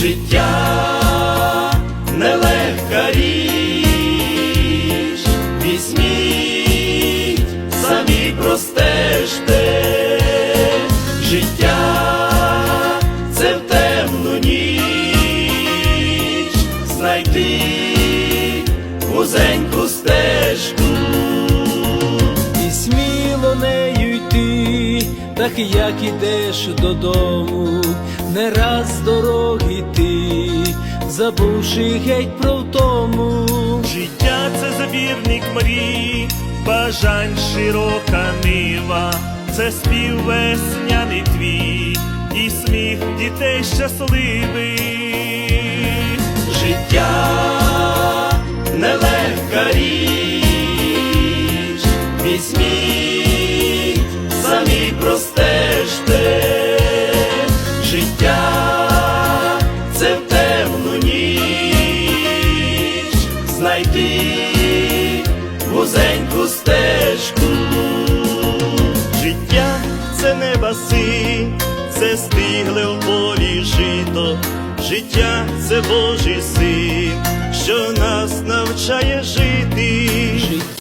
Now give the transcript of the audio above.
Життя нелегка річ, візьміть, самі простежте, життя це в темну ніч, знайти вузеньку стежку. і сміло нею йти, так як ідеш додому, не раз дороги ти, забувши геть про втому. Життя це забірник мрій, бажань широка нива, це спів весняний твій, і сміх дітей щасливих. Життя нелегка річ, візьміть, самі простежте, знайти вузеньку стежку. Життя це не баси, це стигле в полі жито. Життя це Божий син, що нас навчає жити.